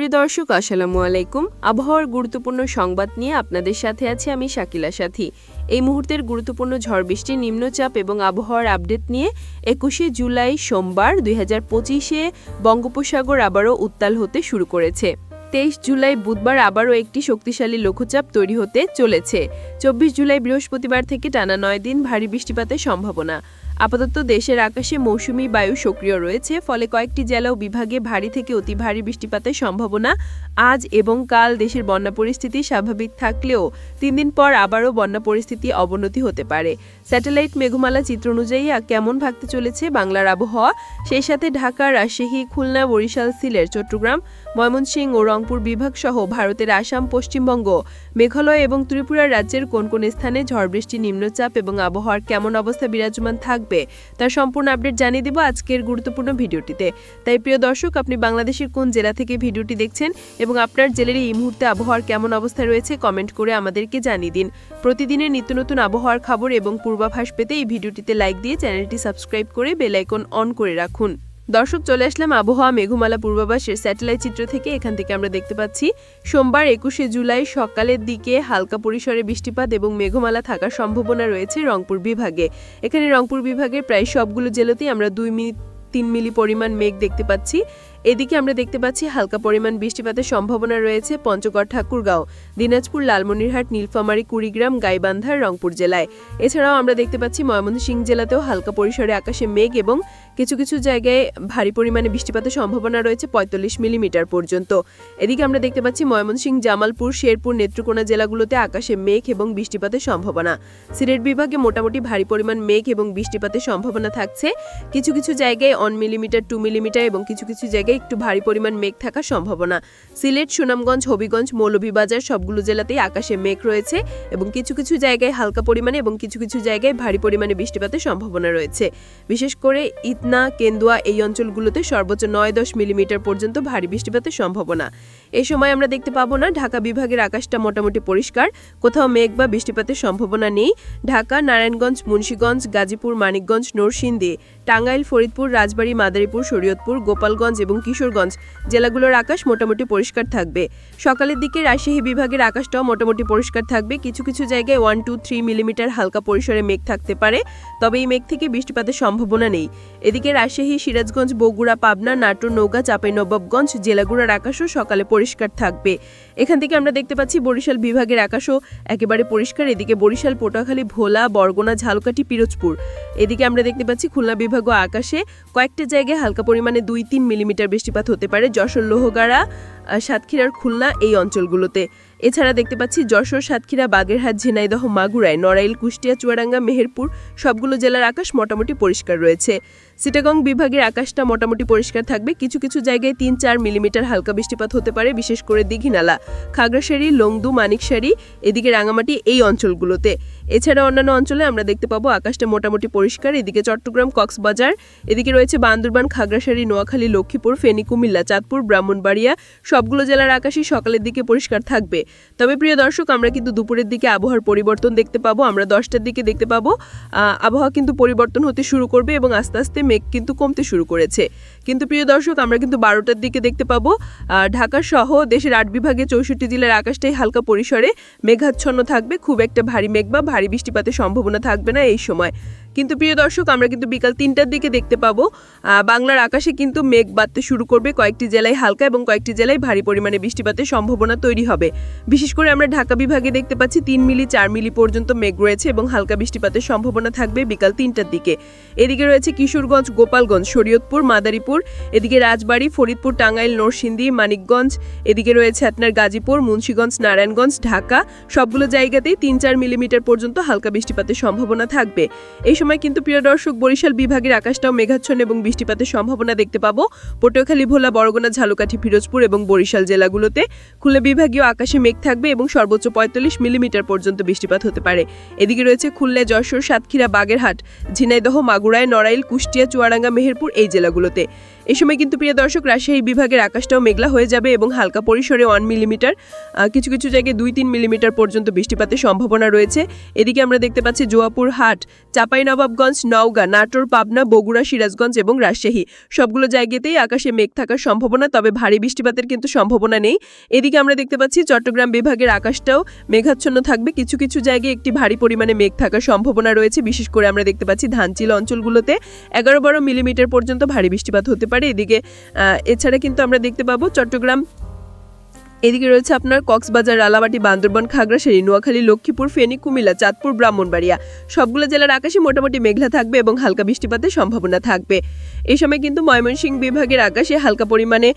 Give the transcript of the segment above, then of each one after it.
সুপ্রিয় দর্শক, আসসালামু আলাইকুম। আবহাওয়ার গুরুত্বপূর্ণ সংবাদ নিয়ে আপনাদের সাথে আছি আমি শাকিলা সাথী। এই মুহূর্তের গুরুত্বপূর্ণ ঝড় বৃষ্টি নিম্নচাপ এবং আবহাওয়ার আপডেট নিয়ে একুশে জুলাই সোমবার দুই হাজার পঁচিশে বঙ্গোপসাগর আবারও উত্তাল হতে শুরু করেছে। তেইশ জুলাই বুধবার আবারও একটি শক্তিশালী লঘুচাপ তৈরি হতে চলেছে। চব্বিশ জুলাই বৃহস্পতিবার থেকে টানা নয় দিন ভারী বৃষ্টিপাতের সম্ভাবনা। আপাতত দেশের আকাশে মৌসুমী বায়ু সক্রিয় রয়েছে, ফলে কয়েকটি জেলা ও বিভাগে ভারী থেকে অতি ভারী বৃষ্টিপাতের সম্ভাবনা। আজ এবং কাল দেশের বন্যা পরিস্থিতি স্বাভাবিক থাকলেও তিন দিন পর আবারও বন্যা পরিস্থিতি অবনতি হতে পারে। স্যাটেলাইট মেঘমালা চিত্র অনুযায়ী কেমন ভাগতে চলেছে বাংলার আবহাওয়া? সেই সাথে ঢাকা, রাজশাহী, খুলনা, বরিশাল, সিলেট, চট্টগ্রাম ময়মনসিংহ ও রংপুর বিভাগ সহ ভারতের আসাম, পশ্চিমবঙ্গ, মেঘালয় এবং ত্রিপুরা রাজ্যের কোন কোন স্থানে ঝড় বৃষ্টি, নিম্নচাপ এবং আবহাওয়ার কেমন অবস্থা বিরাজমান থাকবে তার সম্পূর্ণ আপডেট জানিয়ে দেব আজকের গুরুত্বপূর্ণ ভিডিওটিতে। তাই প্রিয় দর্শক, আপনি বাংলাদেশের কোন জেলা থেকে ভিডিওটি দেখছেন এবং আপনার জেলার এই মুহূর্তে আবহাওয়ার কেমন অবস্থা রয়েছে কমেন্ট করে আমাদেরকে জানিয়ে দিন। প্রতিদিনের নিত্য নতুন আবহাওয়ার খবর এবং পূর্বাভাস পেতে এই ভিডিওটিতে লাইক দিয়ে চ্যানেলটি সাবস্ক্রাইব করে বেল আইকন অন করে রাখুন। দর্শক, চলে আসলাম আবহাওয়া মেঘমালা পূর্বাভাসের স্যাটেলাইট চিত্র থেকে। এখান থেকে আমরা দেখতে পাচ্ছি, সোমবার একুশে জুলাই সকালের দিকে হালকা পরিসরে বৃষ্টিপাত এবং মেঘমালা থাকার সম্ভাবনা রয়েছে রংপুর বিভাগে। এখানে রংপুর বিভাগের প্রায় সবগুলো জেলাতেই আমরা দুই মিনিট, তিন মিলি পরিমাণ মেঘ দেখতে পাচ্ছি। এদিকে আমরা দেখতে পাচ্ছি হালকা পরিমাণ বৃষ্টিপাতের সম্ভাবনা রয়েছে পঞ্চগড়, ঠাকুরগাঁও, দিনাজপুর, লালমনিরহাট, নীলফামারী, কুড়িগ্রাম গাইবান্ধার রংপুর জেলায়। এছাড়াও আমরা দেখতে পাচ্ছি ময়মনসিংহ জেলাতেও হালকা পরিসরে আকাশে মেঘ এবং কিছু কিছু জায়গায় ভারী পরিমাণে বৃষ্টিপাতের সম্ভাবনা রয়েছে পঁয়তাল্লিশ মিলিমিটার পর্যন্ত। এদিকে আমরা দেখতে পাচ্ছি ময়মনসিংহ, জামালপুর, শেরপুর, নেত্রকোনা জেলাগুলোতে আকাশে মেঘ এবং বৃষ্টিপাতের সম্ভাবনা। সিলেট বিভাগে মোটামুটি ভারী পরিমাণ মেঘ এবং বৃষ্টিপাতের সম্ভাবনা থাকছে। কিছু কিছু জায়গায় অন মিলিমিটার টু মিলিমিটার এবং কিছু কিছু জায়গায় একটু ভারী পরিমাণ মেঘ থাকার সম্ভাবনা। সিলেট, সুনামগঞ্জ, হবিগঞ্জ, মৌলভীবাজার সবগুলো জেলাতেই আকাশে মেঘ রয়েছে এবং কিছু কিছু জায়গায় হালকা পরিমাণে এবং কিছু কিছু জায়গায় ভারী পরিমাণে বৃষ্টিপাতের সম্ভাবনা রয়েছে। বিশেষ করে ইতনা, কেন্দুয়া এই অঞ্চলগুলোতে সর্বোচ্চ নয় দশ মিলিমিটার পর্যন্ত ভারী বৃষ্টিপাতের সম্ভাবনা। এই সময় আমরা দেখতে পাবো না, ঢাকা বিভাগের আকাশটা মোটামুটি পরিষ্কার, কোথাও মেঘ বা বৃষ্টিপাতের সম্ভাবনা নেই। ঢাকা, নারায়ণগঞ্জ, মুন্সীগঞ্জ, গাজীপুর, মানিকগঞ্জ, নরসিংদী, টাঙ্গাইল, ফরিদপুর, রাজবাড়ী, মাদারীপুর, শরীয়তপুর, গোপালগঞ্জ এবং কিশোরগঞ্জ জেলাগুলোর আকাশ মোটামুটি পরিষ্কার থাকবে। সকালের দিকে রাজশাহী বিভাগের আকাশটাও মোটামুটি পরিষ্কার থাকবে। কিছু কিছু জায়গায় ওয়ান টু থ্রি মিলিমিটার হালকা পরিসরে মেঘ থাকতে পারে, তবে এই মেঘ থেকে বৃষ্টিপাতের সম্ভাবনা নেই। এদিকে রাজশাহী, সিরাজগঞ্জ, বগুড়া, পাবনা, নাটোর নৌকা চাঁপাইনবাবগঞ্জ, জেলাগুলোর আকাশও সকালে পরিষ্কার থাকবে। এখান থেকে আমরা দেখতে পাচ্ছি বরিশাল বিভাগের আকাশও একেবারে পরিষ্কার। এদিকে বরিশাল, পটুয়াখালী, ভোলা, বরগুনা, ঝালকাঠি, পিরোজপুর। এদিকে আমরা দেখতে পাচ্ছি খুলনা বিভাগ ও আকাশে কয়েকটা জায়গায় হালকা পরিমাণে দুই তিন মিলিমিটার বৃষ্টিপাত হতে পারে। যশোর, লোহগাড়া সাতক্ষীরার খুলনা এই অঞ্চলগুলোতে। এছাড়া দেখতে পাচ্ছি যশোর, সাতক্ষীরা, বাগেরহাট, ঝিনাইদহ মাগুরায় নড়াইল, কুষ্টিয়া, চুয়াডাঙ্গা, মেহেরপুর সবগুলো জেলার আকাশ মোটামুটি পরিষ্কার রয়েছে। সিটাগং বিভাগের আকাশটা মোটামুটি পরিষ্কার থাকবে। কিছু কিছু জায়গায় তিন, চার মিলিমিটার হালকা বৃষ্টিপাত হতে পারে, বিশেষ করে দীঘিনালা। খাগড়াশাড়ি লংদু মানিকশাড়ি এদিকে রাঙামাটি এই অঞ্চলগুলোতে। এছাড়া অন্যান্য অঞ্চলে আমরা দেখতে পাবো আকাশটা মোটামুটি পরিষ্কার। এদিকে চট্টগ্রাম, কক্সবাজার, এদিকে রয়েছে বান্দরবান খাগড়াশাড়ি নোয়াখালী, লক্ষ্মীপুর, ফেনী, কুমিল্লা, চাঁদপুর, ব্রাহ্মণবাড়িয়া। সবগুলো জেলার আকাশই সকালের দিকে পরিষ্কার থাকবে। তবে প্রিয় দর্শক, আমরা কিন্তু দুপুরের দিকে আবহাওয়ার পরিবর্তন দেখতে পাবো। আমরা দশটার দিকে দেখতে পাবো আবহাওয়া কিন্তু পরিবর্তন হতে শুরু করবে এবং আস্তে আস্তে মেঘ কিন্তু কমতে শুরু করেছে। কিন্তু প্রিয় দর্শক, আমরা কিন্তু বারোটার দিকে দেখতে পাবো ঢাকা সহ দেশের আট বিভাগে চৌষট্টি জেলার আকাশটাই হালকা পরিসরে মেঘাচ্ছন্ন থাকবে। খুব একটা ভারী মেঘ বা ভারী বৃষ্টিপাতের সম্ভাবনা থাকবে না এই সময়। কিন্তু প্রিয় দর্শক, আমরা কিন্তু বিকাল তিনটার দিকে দেখতে পাবো বাংলার আকাশে কিন্তু মেঘ বাড়তে শুরু করবে, কয়েকটি জেলায় হালকা এবং কয়েকটি জেলায় ভারী পরিমাণে বৃষ্টিপাতের সম্ভাবনা তৈরি হবে। বিশেষ করে আমরা ঢাকা বিভাগে দেখতে পাচ্ছি, তিন মিলি, চার মিলি পর্যন্ত মেঘ রয়েছে এবং হালকা বৃষ্টিপাতের সম্ভাবনা থাকবে বিকাল তিনটার দিকে। এদিকে রয়েছে কিশোরগঞ্জ, গোপালগঞ্জ, শরীয়তপুর, মাদারীপুর, এদিকে রাজবাড়ী, ফরিদপুর, টাঙ্গাইল, নরসিংদী, মানিকগঞ্জ, এদিকে রয়েছে আপনার গাজীপুর, মুন্সীগঞ্জ, নারায়ণগঞ্জ, ঢাকা, সবগুলো জায়গাতেই তিন চার মিলিমিটার পর্যন্ত হালকা বৃষ্টিপাতের সম্ভাবনা থাকবে। এই সময় কিন্তু প্রিয় দর্শক, বরিশাল বিভাগের আকাশটাও মেঘাচ্ছন্ন এবং বৃষ্টিপাতের সম্ভাবনা দেখতে পাবো। পটুয়াখালী, ভোলা বরগুনা ঝালকাঠি, ফিরোজপুর এবং বরিশাল জেলাগুলোতে খুলনা বিভাগীয় আকাশে মেঘ থাকবে এবং সর্বোচ্চ পঁয়তাল্লিশ মিলিমিটার পর্যন্ত বৃষ্টিপাত হতে পারে। এদিকে রয়েছে খুলনা যশোর, সাতক্ষীরা, বাগেরহাট, ঝিনাইদহ, মাগুরায়, নড়াইল, কুষ্টিয়া, চুয়াডাঙ্গা, মেহেরপুর এই জেলাগুলোতে। এই সময় কিন্তু প্রিয় দর্শক, রাজশাহী বিভাগের আকাশটাও মেঘলা হয়ে যাবে এবং হালকা পরিসরে ওয়ান মিলিমিটার কিছু কিছু জায়গায় দুই তিন মিলিমিটার পর্যন্ত বৃষ্টিপাতের সম্ভাবনা রয়েছে। এদিকে আমরা দেখতে পাচ্ছি জোয়াপুর হাট, চাপাই চাঁপাইনবাবগঞ্জ নওগাঁ, নাটোর, পাবনা, বগুড়া, সিরাজগঞ্জ এবং রাজশাহী। সবগুলো জায়গাতেই আকাশে মেঘ থাকার সম্ভাবনা, তবে ভারী বৃষ্টিপাতের কিন্তু সম্ভাবনা নেই। এদিকে আমরা দেখতে পাচ্ছি চট্টগ্রাম বিভাগের আকাশটাও মেঘাচ্ছন্ন থাকবে। কিছু কিছু জায়গায় একটি ভারী পরিমাণে মেঘ থাকার সম্ভাবনা রয়েছে। বিশেষ করে আমরা দেখতে পাচ্ছি ধানচিল অঞ্চলগুলোতে এগারো বারো মিলিমিটার পর্যন্ত ভারী বৃষ্টিপাত হতে পারে। এদিকে আহ, এছাড়া কিন্তু আমরা দেখতে পাবো চট্টগ্রাম। এদিকে রয়েছে আপনার কক্সবাজার রালামাটি বান্দরবান খাগড়াছড়ি নোয়াখালী লক্ষ্মীপুর ফেনী কুমিল্লা চাঁদপুর ব্রাহ্মণবাড়িয়া। সবগুলো জেলার আকাশে মোটামুটি মেঘলা থাকবে এবং হালকা বৃষ্টিপাতের সম্ভাবনা থাকবে। এই সময় কিন্তু ময়মনসিংহ বিভাগের আকাশে হালকা পরিমাণে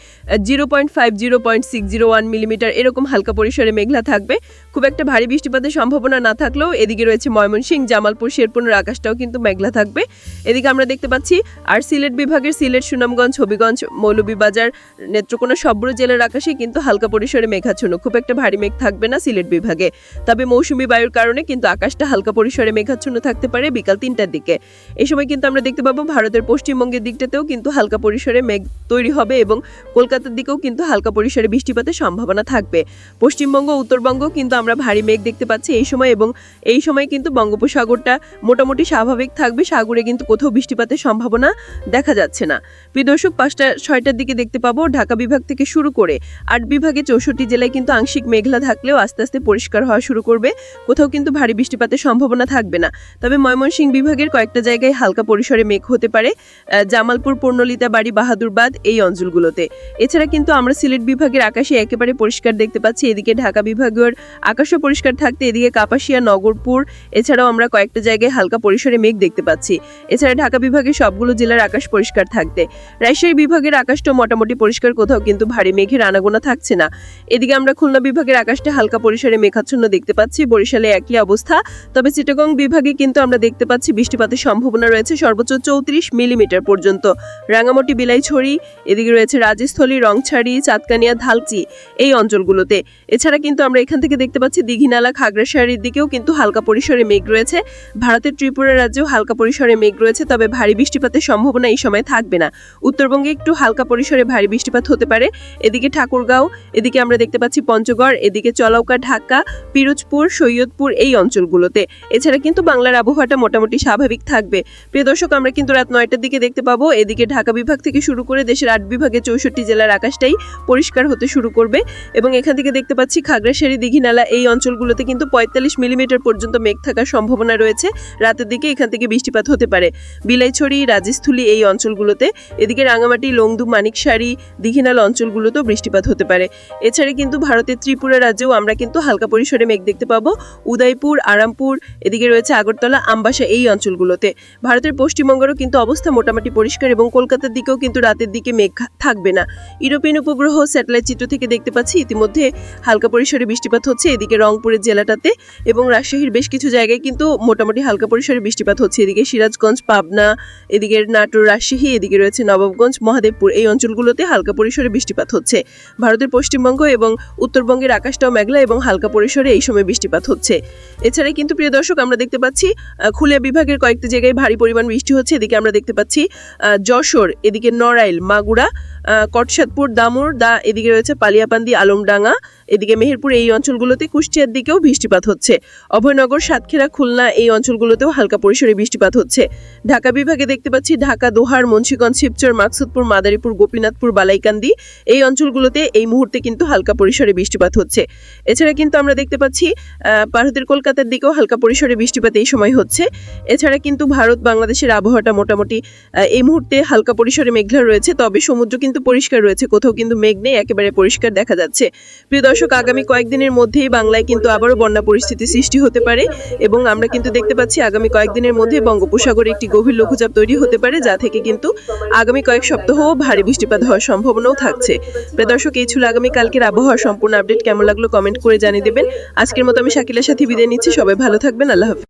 zero point five zero point six zero one millimetre এরকম হালকা পরিসরে মেঘলা থাকবে। খুব একটা ভারী বৃষ্টিপাতের সম্ভাবনা না থাকলেও এদিকে রয়েছে ময়মনসিংহ, জামালপুর, শেরপুরের আকাশটাও কিন্তু মেঘলা থাকবে। এদিকে আমরা দেখতে পাচ্ছি আর সিলেট বিভাগের সিলেট, সুনামগঞ্জ, হবিগঞ্জ, মৌলভীবাজার, নেত্রকোনা, সবগুলো জেলার আকাশে কিন্তু হালকা পরিসরে মেঘাচ্ছন্ন। খুব একটা ভারী মেঘ থাকবে না সিলেট বিভাগে। তবে মৌসুমী বায়ুর কারণে কিন্তু আকাশটা হালকা পরিসরে মেঘাচ্ছন্ন থাকতে পারে বিকাল তিনটার দিকে। এই সময় কিন্তু আমরা দেখতে পাবো ভারতের পশ্চিমবঙ্গের দিকটাতেও কিন্তু হালকা পরিসরে মেঘ তৈরি হবে এবং কলকাতার দিকেও কিন্তু হালকা পরিসরে বৃষ্টিপাতের সম্ভাবনা থাকবে। পশ্চিমবঙ্গ উত্তরবঙ্গ কিন্তু আমরা ভারী মেঘ দেখতে পাচ্ছি এই সময় এবং এই সময় কিন্তু বঙ্গোপসাগরটা মোটামুটি স্বাভাবিক থাকবে সাগরে কিন্তু কোথাও বৃষ্টিপাতের সম্ভাবনা দেখা যাচ্ছে না। প্রিয় দর্শক পাঁচটা ছয়টার দিকে দেখতে পাবো ঢাকা বিভাগ থেকে শুরু করে আট বিভাগে চৌষট্টি জেলায় কিন্তু আংশিক মেঘলা থাকলেও আস্তে আস্তে পরিষ্কার হওয়া শুরু করবে কোথাও কিন্তু ভারী বৃষ্টিপাতের সম্ভাবনা থাকবে না। তবে ময়মনসিংহ বিভাগের কয়েকটা জায়গায় হালকা পরিসরে মেঘ হতে পারে আহ, জামালপুর, পূর্ণলিতা বাড়ি, বাহাদুরবাদ এই অঞ্চলগুলোতে। এছাড়া কিন্তু আমরা সিলেট বিভাগের আকাশে একেবারে পরিষ্কার দেখতে পাচ্ছি। এদিকে ঢাকা বিভাগের আকাশও পরিষ্কার থাকতে এদিকে কাপাসিয়া, নগরপুর, এছাড়াও আমরা কয়েকটা জায়গায় হালকা পরিসরে মেঘ দেখতে পাচ্ছি। এছাড়া ঢাকা বিভাগের সবগুলো জেলার আকাশ পরিষ্কার থাকতে। রাজশাহী বিভাগের আকাশটাও মোটামুটি পরিষ্কার, কোথাও কিন্তু ভারী মেঘের আনাগোনা থাকছে না। এদিকে আমরা খুলনা বিভাগের আকাশটা হালকা পরিসরে মেঘাচ্ছন্ন দেখতে পাচ্ছি। বরিশালে একই অবস্থা। তবে চিটাগং বিভাগে কিন্তু আমরা দেখতে পাচ্ছি বৃষ্টিপাতের সম্ভাবনা রয়েছে সর্বোচ্চ চৌত্রিশ মিলিমিটার পর্যন্ত। রাঙামাটি, বিলাইছড়ি, এদিকে রয়েছে রাজস্থলী, রংছাড়ি, চাঁদকানিয়া, ধালচি এই অঞ্চলগুলোতে। এছাড়া কিন্তু আমরা এখান থেকে দেখতে পাচ্ছি দীঘিনালা, খাগড়াছড়ির দিকেও কিন্তু হালকা পরিসরে মেঘ রয়েছে। ভারতের ত্রিপুরা রাজ্যেও হালকা পরিসরে মেঘ রয়েছে, তবে ভারী বৃষ্টিপাতের সম্ভাবনা এই সময় থাকবে না। উত্তরবঙ্গে একটু হালকা পরিসরে ভারী বৃষ্টিপাত হতে পারে। এদিকে ঠাকুরগাঁও, এদিকে আমরা দেখতে পাচ্ছি পঞ্চগড়, এদিকে চলাউকা ঢাকা, পিরোজপুর, সৈয়দপুর এই অঞ্চলগুলোতে। এছাড়া কিন্তু বাংলার আবহাওয়াটা মোটামুটি স্বাভাবিক থাকবে। প্রিয় দর্শক, আমরা কিন্তু রাত নয়টার দিকে দেখতে পাবো এদিকে ঢাকা বিভাগ থেকে শুরু করে দেশের আট বিভাগে চৌষট্টি জেলার আকাশটাই পরিষ্কার হতে শুরু করবে এবং এখান থেকে দেখতে পাচ্ছি খাগড়াছড়ি, দীঘিনালা এই অঞ্চলগুলোতে কিন্তু পঁয়তাল্লিশ মিলিমিটার পর্যন্ত মেঘ থাকার সম্ভাবনা রয়েছে। রাতের দিকে এখান থেকে বৃষ্টিপাত হতে পারে। বিলাইছড়ি, রাজস্থলী এই অঞ্চলগুলোতে, এদিকে রাঙামাটি, লংদু, মানিকসারি, দীঘিনাল অঞ্চলগুলোতেও বৃষ্টিপাত হতে পারে। এছাড়া কিন্তু ভারতের ত্রিপুরা রাজ্যেও আমরা কিন্তু হালকা পরিসরে মেঘ দেখতে পাবো। উদয়পুর, আরামপুর, এদিকে রয়েছে আগরতলা, আমবাসা এই অঞ্চলগুলোতে। ভারতের পশ্চিমবঙ্গেরও কিন্তু অবস্থা মোটামুটি পরিষ্কার এবং কলকাতার দিকেও কিন্তু রাতের দিকে মেঘ থাকবে না। ইউরোপিয়ান উপগ্রহ স্যাটেলাইট চিত্র থেকে দেখতে পাচ্ছি, ইতিমধ্যে হালকা পরিসরে বৃষ্টিপাত হচ্ছে এদিকে রংপুরের জেলাটাতে এবং রাজশাহীর বেশ কিছু জায়গায় কিন্তু মোটামুটি হালকা পরিসরে বৃষ্টিপাত হচ্ছে। এদিকে সিরাজগঞ্জ, পাবনা, এদিকে নাটোর, রাজশাহী, এদিকে রয়েছে নবাবগঞ্জ, মহাদেবপুর এই অঞ্চলগুলোতে হালকা পরিসরে বৃষ্টিপাত হচ্ছে। ভারতের পশ্চিমবঙ্গ এবং উত্তরবঙ্গের আকাশটাও মেঘলা এবং হালকা পরিসরে এই সময় বৃষ্টিপাত হচ্ছে। এছাড়া কিন্তু প্রিয় দর্শক, আমরা দেখতে পাচ্ছি খুলনা বিভাগের কয়েকটি জায়গায় ভারী পরিমাণ বৃষ্টি হচ্ছে। এদিকে আমরা দেখতে পাচ্ছি যশোর এদিকে নড়াইল মাগুরা আহ, কটসাদপুর দামুর, দা, এদিকে রয়েছে পালিয়াপান্দি, আলমডাঙ্গা। এদিকে মেহেরপুর, এই অঞ্চলগুলোতে কুষ্টিয়ার দিকেও বৃষ্টিপাত হচ্ছে। অভয়নগর, সাতক্ষীরা, খুলনা, এই অঞ্চলগুলোতেও হালকা পরিসরে বৃষ্টিপাত হচ্ছে। ঢাকা বিভাগে দেখতে পাচ্ছি ঢাকা, দোহার, মুন্সিগঞ্জ, শিবচর, মাকসুদপুর, মাদারীপুর, গোপীনাথপুর, বালাইকান্দি, এই অঞ্চলগুলোতে এই মুহূর্তে কিন্তু হালকা পরিসরে বৃষ্টিপাত হচ্ছে। এছাড়া কিন্তু আমরা দেখতে পাচ্ছি ভারতের কলকাতার দিকেও হালকা পরিসরে বৃষ্টিপাত এই সময় হচ্ছে। এছাড়া কিন্তু ভারত, বাংলাদেশের আবহাওয়াটা মোটামুটি এই মুহূর্তে হালকা পরিসরে মেঘলা রয়েছে, তবে সমুদ্র কিন্তু পরিষ্কার রয়েছে, কোথাও কিন্তু মেঘ নেই, একেবারে পরিষ্কার দেখা যাচ্ছে। প্রিয় দর্শক, আগামী কয়েকদিনের মধ্যেই বাংলায় কিন্তু আবারও বন্যা পরিস্থিতি সৃষ্টি হতে পারে এবং আমরা কিন্তু দেখতে পাচ্ছি আগামী কয়েকদিনের মধ্যে বঙ্গোপসাগরে একটি গভীর লঘুচাপ তৈরি হতে পারে, যা থেকে কিন্তু আগামী কয়েক সপ্তাহ ভারী বৃষ্টিপাত হওয়ার সম্ভাবনাও থাকছে। প্রিয় দর্শক, এই ছিল আগামী কালকের আবহাওয়ার সম্পূর্ণ আপডেট। কেমন লাগল কমেন্ট করে জানিয়ে দেবেন। আজকের মতো আমি শাকিলার সাথে বিদায় নিচ্ছি। সবাই ভালো থাকবেন। আল্লাহ হাফিজ।